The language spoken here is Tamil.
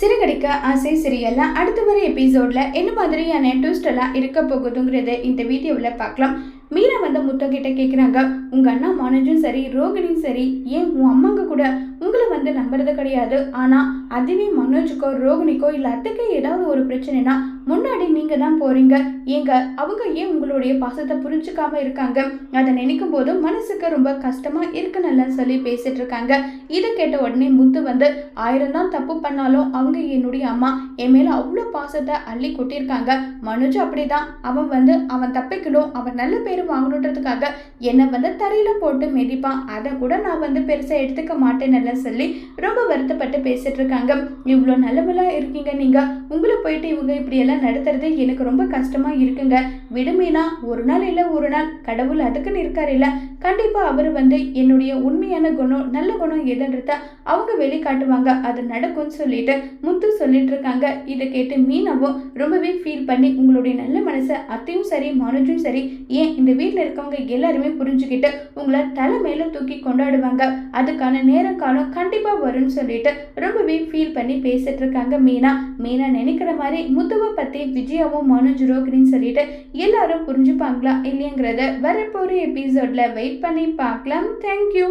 சிறுகடிக்க ஆசை சிரியல்ல அடுத்த வர எபிசோட்ல என்ன மாதிரியான ட்விஸ்ட் எல்லாம் இருக்க போகுதுங்கிறத இந்த வீடியோவில் பார்க்கலாம். மீனா வந்து முத்தகிட்ட கேட்குறாங்க உங்கள் அண்ணா மனோஜும் சரி ரோகிணியும் சரி ஏன் உன் அம்மாங்க கூட உங்களை வந்து நம்புறது கிடையாது. ஆனா அதுவே மனோஜுக்கோ ரோகிணிக்கோ இல்ல அத்துக்கே ஏதாவது ஒரு பிரச்சனைனா முன்னாடி நீங்க தான் போறீங்க. ஏங்க அவங்க ஏன் உங்களுடைய பாசத்தை புரிஞ்சுக்காம இருக்காங்க? அதை நினைக்கும் போது மனசுக்கு ரொம்ப கஷ்டமா இருக்குன்னு சொல்லி பேசிட்டு இருக்காங்க. இதை கேட்ட உடனே முத்து வந்து ஆயிரம் தான் தப்பு பண்ணாலும் அவங்க என்னுடைய அம்மா என் மேல அவ்வளோ பாசத்தை அள்ளி கொட்டியிருக்காங்க. மனோஜ் அப்படிதான். அவன் வந்து அவன் தப்பிக்கணும். அவன் நல்ல பேர் வாங்கணுன்றதுக்காக என்னை வந்து தரையில போட்டு மிதிப்பான். அதை கூட நான் வந்து பெருசா எடுத்துக்க மாட்டேன்னு சொல்லி ரொம்ப வருத்தப்பட்டு பேசிட்டு இருக்காங்க. இவ்வளோ நல்லவளா இருக்கீங்க நீங்க. உங்களை போயிட்டு இவங்க இப்படியெல்லாம் நடத்துறது எனக்கு ரொம்ப கஷ்டமா இருக்குங்க. விடுமீனா ஒரு நாள் இல்லை ஒரு நாள். கடவுள் அதுக்குன்னு இருக்காரு இல்லை. கண்டிப்பாக அவர் வந்து என்னுடைய உண்மையான குணம் நல்ல குணம் எதுன்றத அவங்க வெளிக்காட்டுவாங்க. அது நடக்கும்னு சொல்லிட்டு முத்து சொல்லிட்டு இருக்காங்க. இதை கேட்டு மீனாவும் ரொம்பவே ஃபீல் பண்ணி உங்களுடைய நல்ல மனசை அத்தையும் சரி மனோஜும் சரி ஏன் இந்த வீட்டில் இருக்கவங்க எல்லாருமே புரிஞ்சுக்கிட்டு உங்களை தலை மேலே தூக்கி கொண்டாடுவாங்க. அதுக்கான நேரம் காலம் கண்டிப்பாக வரும்னு சொல்லிட்டு ரொம்பவே ஃபீல் பண்ணி பேசிட்டு இருக்காங்க மீனா. மீனா நினைக்கிற மாதிரி முத்துவை பற்றி விஜயாவும் மனுஜ் ரோகிணின்னு சொல்லிட்டு எல்லாரும் புரிஞ்சுப்பாங்களா இல்லைங்கிறத வரப்போகிற எபிசோட்ல வெயிட் பண்ணி பார்க்கலாம் தேங்க்யூ